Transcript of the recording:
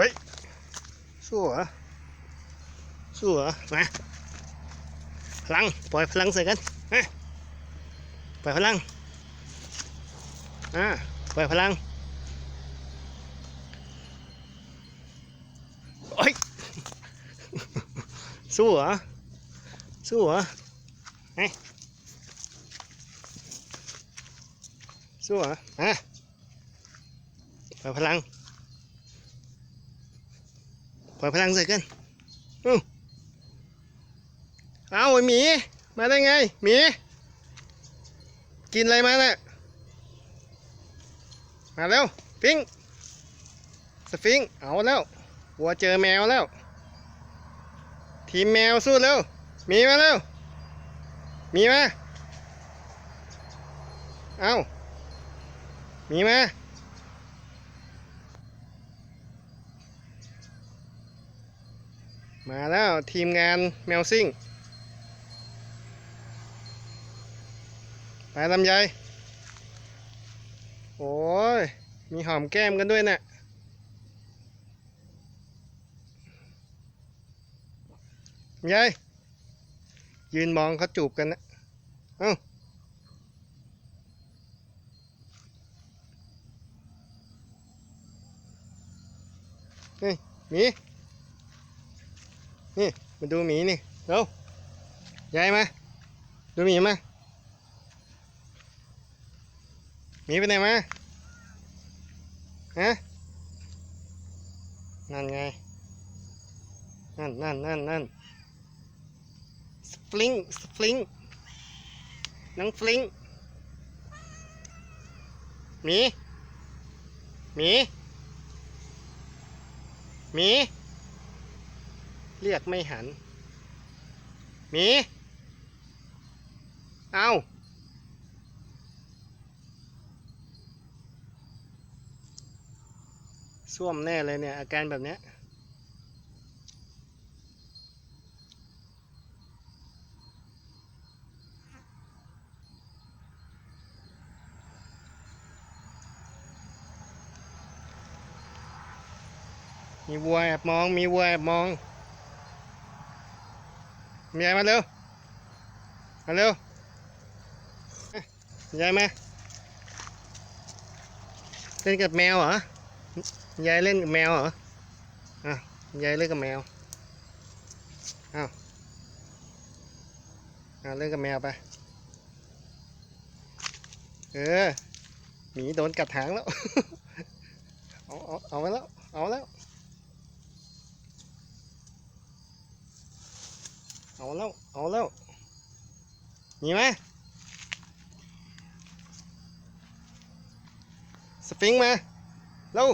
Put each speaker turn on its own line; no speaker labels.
เฮ้ย สู้เหรอ สู้เหรอ มาพลัง ปล่อยพลังใส่กันมาปล่อยพลัง อ่า ปล่อยพลังโอ้ย สู้เหรอ สู้เหรอไงสู้เหรออะปล่อยพลัง ปล่อยพลังใส่กันอู้เอาไอ้หมี มาได้ไง หมี กินอะไรมาเนี่ยมาเร็วฟิงสฟิงเอาแล้ววัวเจอแมวแล้ว ทีมแมวสู้เร็วมีมาเร็วมีมา เอามีมา มาแล้วทีมงานแมวซิ่ง ไปลำไยโอ้ย มีหอมแก้มกันด้วยนะ่ะลำไยยืนมองเขาจูบกันนะ เอ้าเฮ้ยมี นี่มาดูหมีนี่เร็วยายมา ดูหมีมา หมีไปไหนมา ฮะ นั่นไง นั่นนั่นนั่นนั่นสฟลิงสฟลิง น้องฟลิงหมีหมีหมี เรียกไม่หันหมีเอาส้วมแน่เลยเนี่ย อาการแบบเนี้ยมีวัวแอบมอง มีวัวแอบมอง มียายมาเร็ว มาเร็วยายมาเล่นกับแมวเหรอยายเล่นกับแมวเหรออะยายเล่นกับแมวอ้าวอ่าเล่นกับแมวไปเออหมีโดนกัดหางแล้ว เอาเอาเอาไปแล้ว เอาแล้ว เอาแล้ว เอาแล้ว มีไหมสฟิงค์มาเร็ว